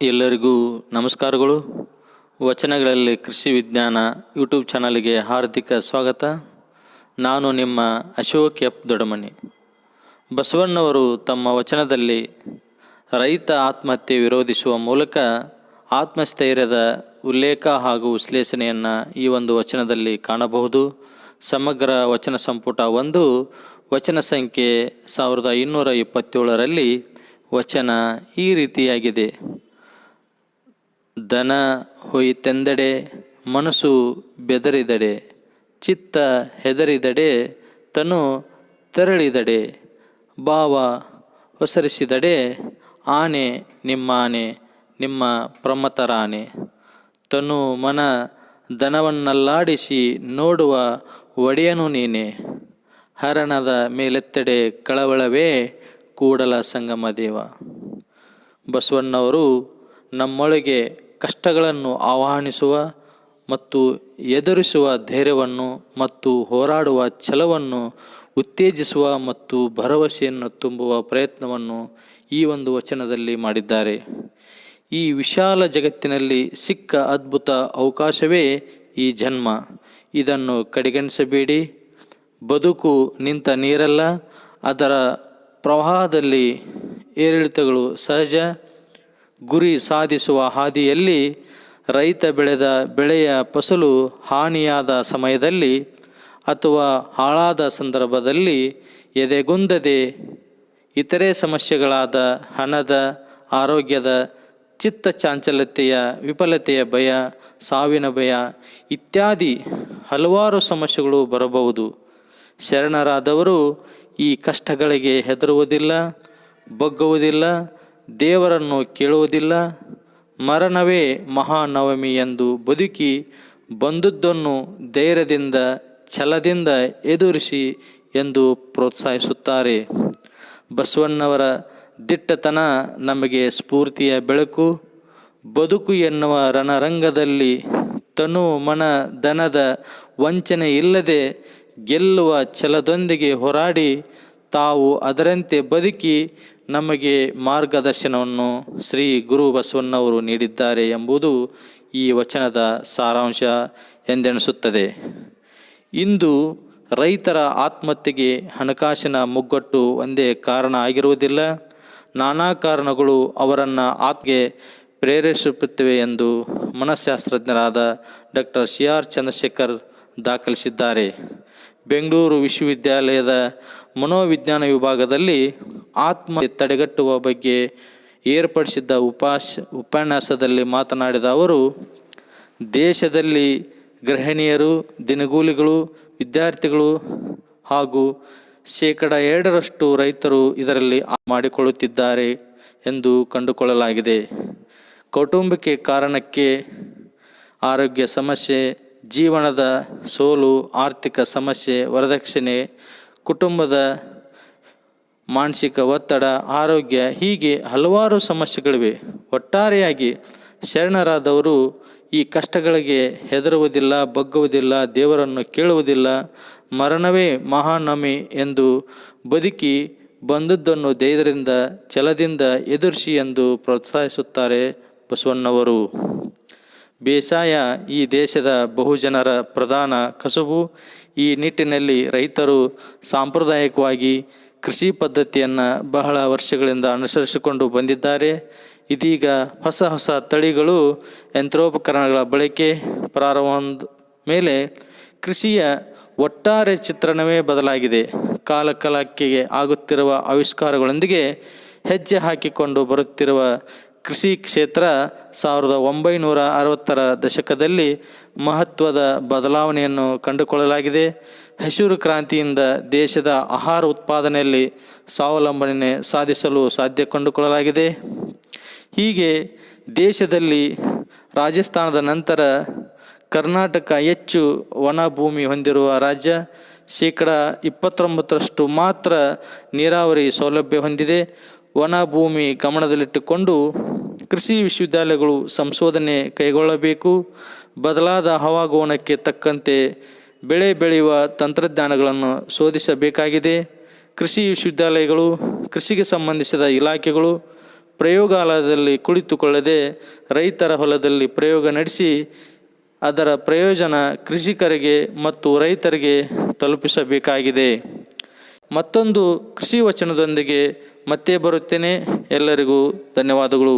ಎಲ್ಲರಿಗೂ ನಮಸ್ಕಾರಗಳು. ವಚನಗಳಲ್ಲಿ ಕೃಷಿ ವಿಜ್ಞಾನ ಯೂಟ್ಯೂಬ್ ಚಾನಲ್ಗೆ ಹಾರ್ದಿಕ ಸ್ವಾಗತ. ನಾನು ನಿಮ್ಮ ಅಶೋಕ್ ಎಪ್ ದೊಡಮನಿ ಬಸವಣ್ಣವರು ತಮ್ಮ ವಚನದಲ್ಲಿ ರೈತ ಆತ್ಮಹತ್ಯೆ ವಿರೋಧಿಸುವ ಮೂಲಕ ಆತ್ಮಸ್ಥೈರ್ಯದ ಉಲ್ಲೇಖ ಹಾಗೂ ವಿಶ್ಲೇಷಣೆಯನ್ನು ಈ ಒಂದು ವಚನದಲ್ಲಿ ಕಾಣಬಹುದು. ಸಮಗ್ರ ವಚನ ಸಂಪುಟ ಒಂದು, ವಚನ ಸಂಖ್ಯೆ ಸಾವಿರದ ಇನ್ನೂರ ಇಪ್ಪತ್ತೇಳರಲ್ಲಿ ವಚನ ಈ ರೀತಿಯಾಗಿದೆ. ದನ ಹೊಯ್ತೆಂದೆಡೆ, ಮನಸ್ಸು ಬೆದರಿದಡೆ, ಚಿತ್ತ ಹೆದರಿದಡೆ, ತನು ತೆರಳಿದಡೆ, ಭಾವ ಒಸರಿಸಿದಡೆ, ಆನೆ ನಿಮ್ಮಾನೆ, ನಿಮ್ಮ ಪ್ರಮತರಾನೆ. ತನು ಮನ ದನವನ್ನಲ್ಲಾಡಿಸಿ ನೋಡುವ ಒಡೆಯನು ನೀನೆ. ಹರಣದ ಮೇಲೆತ್ತಡೆ ಕಳವಳವೇ ಕೂಡಲ ಸಂಗಮ ದೇವ. ಬಸವಣ್ಣವರು ನಮ್ಮೊಳಗೆ ಕಷ್ಟಗಳನ್ನು ಆಹ್ವಾನಿಸುವ ಮತ್ತು ಎದುರಿಸುವ ಧೈರ್ಯವನ್ನು ಮತ್ತು ಹೋರಾಡುವ ಛಲವನ್ನು ಉತ್ತೇಜಿಸುವ ಮತ್ತು ಭರವಸೆಯನ್ನು ತುಂಬುವ ಪ್ರಯತ್ನವನ್ನು ಈ ಒಂದು ವಚನದಲ್ಲಿ ಮಾಡಿದ್ದಾರೆ. ಈ ವಿಶಾಲ ಜಗತ್ತಿನಲ್ಲಿ ಸಿಕ್ಕ ಅದ್ಭುತ ಅವಕಾಶವೇ ಈ ಜನ್ಮ. ಇದನ್ನು ಕಡೆಗಣಿಸಬೇಡಿ. ಬದುಕು ನಿಂತ ನೀರಲ್ಲ. ಅದರ ಪ್ರವಾಹದಲ್ಲಿ ಏರಿಳಿತಗಳು ಸಹಜ. ಗುರಿ ಸಾಧಿಸುವ ಹಾದಿಯಲ್ಲಿ ರೈತ ಬೆಳೆದ ಬೆಳೆಯ ಫಸಲು ಹಾನಿಯಾದ ಸಮಯದಲ್ಲಿ ಅಥವಾ ಹಾಳಾದ ಸಂದರ್ಭದಲ್ಲಿ ಎದೆಗುಂದದೆ ಇತರೆ ಸಮಸ್ಯೆಗಳಾದ ಹಣದ, ಆರೋಗ್ಯದ, ಚಿತ್ತ ಚಾಂಚಲತೆಯ ವಿಫಲತೆಯ ಭಯ, ಸಾವಿನ ಭಯ ಇತ್ಯಾದಿ ಹಲವಾರು ಸಮಸ್ಯೆಗಳು ಬರಬಹುದು. ಶರಣರಾದವರು ಈ ಕಷ್ಟಗಳಿಗೆ ಹೆದರುವುದಿಲ್ಲ, ಬಗ್ಗುವುದಿಲ್ಲ ದೇವರನ್ನು ಕೇಳುವುದಿಲ್ಲ, ಮರಣವೇ ಮಹಾನವಮಿ ಎಂದು ಬದುಕಿ ಬಂದದ್ದನ್ನು ಧೈರ್ಯದಿಂದ, ಛಲದಿಂದ ಎದುರಿಸಿ ಎಂದು ಪ್ರೋತ್ಸಾಹಿಸುತ್ತಾರೆ. ಬಸವಣ್ಣವರ ದಿಟ್ಟತನ ನಮಗೆ ಸ್ಫೂರ್ತಿಯ ಬೆಳಕು. ಬದುಕು ಎನ್ನುವ ರಣರಂಗದಲ್ಲಿ ತನು ಮನ ದನದ ವಂಚನೆ ಇಲ್ಲದೆ ಗೆಲ್ಲುವ ಛಲದೊಂದಿಗೆ ಹೋರಾಡಿ ತಾವು ಅದರಂತೆ ಬದುಕಿ ನಮಗೆ ಮಾರ್ಗದರ್ಶನವನ್ನು ಶ್ರೀ ಗುರು ಬಸವಣ್ಣವರು ನೀಡಿದ್ದಾರೆ ಎಂಬುದು ಈ ವಚನದ ಸಾರಾಂಶ ಎಂದೆಣಿಸುತ್ತದೆ. ಇಂದು ರೈತರ ಆತ್ಮಹತ್ಯೆಗೆ ಹಣಕಾಸಿನ ಮುಗ್ಗಟ್ಟು ಒಂದೇ ಕಾರಣ ಆಗಿರುವುದಿಲ್ಲ. ನಾನಾ ಕಾರಣಗಳು ಅವರನ್ನು ಆತ್ಗೆ ಪ್ರೇರೇಪಿಸುತ್ತವೆ ಎಂದು ಮನಃಶಾಸ್ತ್ರಜ್ಞರಾದ ಡಾಕ್ಟರ್ ಸಿ ಆರ್ ಚಂದ್ರಶೇಖರ್ ದಾಖಲಿಸಿದ್ದಾರೆ. ಬೆಂಗಳೂರು ವಿಶ್ವವಿದ್ಯಾಲಯದ ಮನೋವಿಜ್ಞಾನ ವಿಭಾಗದಲ್ಲಿ ಆತ್ಮ ತಡೆಗಟ್ಟುವ ಬಗ್ಗೆ ಏರ್ಪಡಿಸಿದ್ದ ಉಪಾಸ, ಉಪನ್ಯಾಸದಲ್ಲಿ ಮಾತನಾಡಿದ ಅವರು, ದೇಶದಲ್ಲಿ ಗೃಹಿಣಿಯರು, ದಿನಗೂಲಿಗಳು, ವಿದ್ಯಾರ್ಥಿಗಳು ಹಾಗೂ ಶೇಕಡ ಎರಡರಷ್ಟು ರೈತರು ಇದರಲ್ಲಿ ಮಾಡಿಕೊಳ್ಳುತ್ತಿದ್ದಾರೆ ಎಂದು ಕಂಡುಕೊಳ್ಳಲಾಗಿದೆ. ಕೌಟುಂಬಿಕೆ ಕಾರಣಕ್ಕೆ ಆರೋಗ್ಯ ಸಮಸ್ಯೆ, ಜೀವನದ ಸೋಲು, ಆರ್ಥಿಕ ಸಮಸ್ಯೆ, ವರದಕ್ಷಿಣೆ, ಕುಟುಂಬದ ಮಾನಸಿಕ ಒತ್ತಡ, ಆರೋಗ್ಯ ಹೀಗೆ ಹಲವಾರು ಸಮಸ್ಯೆಗಳಿವೆ. ಒಟ್ಟಾರೆಯಾಗಿ ಶರಣರಾದವರು ಈ ಕಷ್ಟಗಳಿಗೆ ಹೆದರುವುದಿಲ್ಲ, ಬಗ್ಗುವುದಿಲ್ಲ, ದೇವರನ್ನು ಕೇಳುವುದಿಲ್ಲ, ಮರಣವೇ ಮಹಾನಮಿ ಎಂದು ಬದುಕಿ ಬಂದದ್ದನ್ನು ಧೈರ್ಯದಿಂದ, ಛಲದಿಂದ ಎದುರಿಸಿ ಎಂದು ಪ್ರೋತ್ಸಾಹಿಸುತ್ತಾರೆ ಬಸವಣ್ಣವರು. ಬೇಸಾಯ ಈ ದೇಶದ ಬಹುಜನರ ಪ್ರಧಾನ ಕಸುಬು. ಈ ನಿಟ್ಟಿನಲ್ಲಿ ರೈತರು ಸಾಂಪ್ರದಾಯಿಕವಾಗಿ ಕೃಷಿ ಪದ್ಧತಿಯನ್ನು ಬಹಳ ವರ್ಷಗಳಿಂದ ಅನುಸರಿಸಿಕೊಂಡು ಬಂದಿದ್ದಾರೆ. ಇದೀಗ ಹೊಸ ಹೊಸ ತಳಿಗಳು ಯಂತ್ರೋಪಕರಣಗಳ ಬಳಕೆ ಪ್ರಾರಂಭ ಮೇಲೆ ಕೃಷಿಯ ಒಟ್ಟಾರೆ ಚಿತ್ರಣವೇ ಬದಲಾಗಿದೆ. ಕಾಲಕಾಲಕ್ಕೆ ಆಗುತ್ತಿರುವ ಆವಿಷ್ಕಾರಗಳೊಂದಿಗೆ ಹೆಜ್ಜೆ ಹಾಕಿಕೊಂಡು ಬರುತ್ತಿರುವ ಕೃಷಿ ಕ್ಷೇತ್ರ ಸಾವಿರದ ಒಂಬೈನೂರ ಅರವತ್ತರ ದಶಕದಲ್ಲಿ ಮಹತ್ವದ ಬದಲಾವಣೆಯನ್ನು ಕಂಡುಕೊಳ್ಳಲಾಗಿದೆ. ಹಸಿರು ಕ್ರಾಂತಿಯಿಂದ ದೇಶದ ಆಹಾರ ಉತ್ಪಾದನೆಯಲ್ಲಿ ಸ್ವಾವಲಂಬನೆ ಸಾಧಿಸಲು ಸಾಧ್ಯ ಕಂಡುಕೊಳ್ಳಲಾಗಿದೆ. ಹೀಗೆ ದೇಶದಲ್ಲಿ ರಾಜಸ್ಥಾನದ ನಂತರ ಕರ್ನಾಟಕ ಹೆಚ್ಚು ವನ ಭೂಮಿ ಹೊಂದಿರುವ ರಾಜ್ಯ ಶೇಕಡ ಇಪ್ಪತ್ತೊಂಬತ್ತರಷ್ಟು ಮಾತ್ರ ನೀರಾವರಿ ಸೌಲಭ್ಯ ಹೊಂದಿದೆ. ವನ ಭೂಮಿ ಗಮನದಲ್ಲಿಟ್ಟುಕೊಂಡು ಕೃಷಿ ವಿಶ್ವವಿದ್ಯಾಲಯಗಳು ಸಂಶೋಧನೆ ಕೈಗೊಳ್ಳಬೇಕು. ಬದಲಾದ ಹವಾಗುಣಕ್ಕೆ ತಕ್ಕಂತೆ ಬೆಳೆ ಬೆಳೆಯುವ ತಂತ್ರಜ್ಞಾನಗಳನ್ನು ಶೋಧಿಸಬೇಕಾಗಿದೆ. ಕೃಷಿ ವಿಶ್ವವಿದ್ಯಾಲಯಗಳು, ಕೃಷಿಗೆ ಸಂಬಂಧಿಸಿದ ಇಲಾಖೆಗಳು ಪ್ರಯೋಗಾಲಯದಲ್ಲಿ ಕುಳಿತುಕೊಳ್ಳದೆ ರೈತರ ಹೊಲದಲ್ಲಿ ಪ್ರಯೋಗ ನಡೆಸಿ ಅದರ ಪ್ರಯೋಜನ ಕೃಷಿಕರಿಗೆ ಮತ್ತು ರೈತರಿಗೆ ತಲುಪಿಸಬೇಕಾಗಿದೆ. ಮತ್ತೊಂದು ಕೃಷಿ ವಚನದೊಂದಿಗೆ ಮತ್ತೆ ಬರುತ್ತೇನೆ. ಎಲ್ಲರಿಗೂ ಧನ್ಯವಾದಗಳು.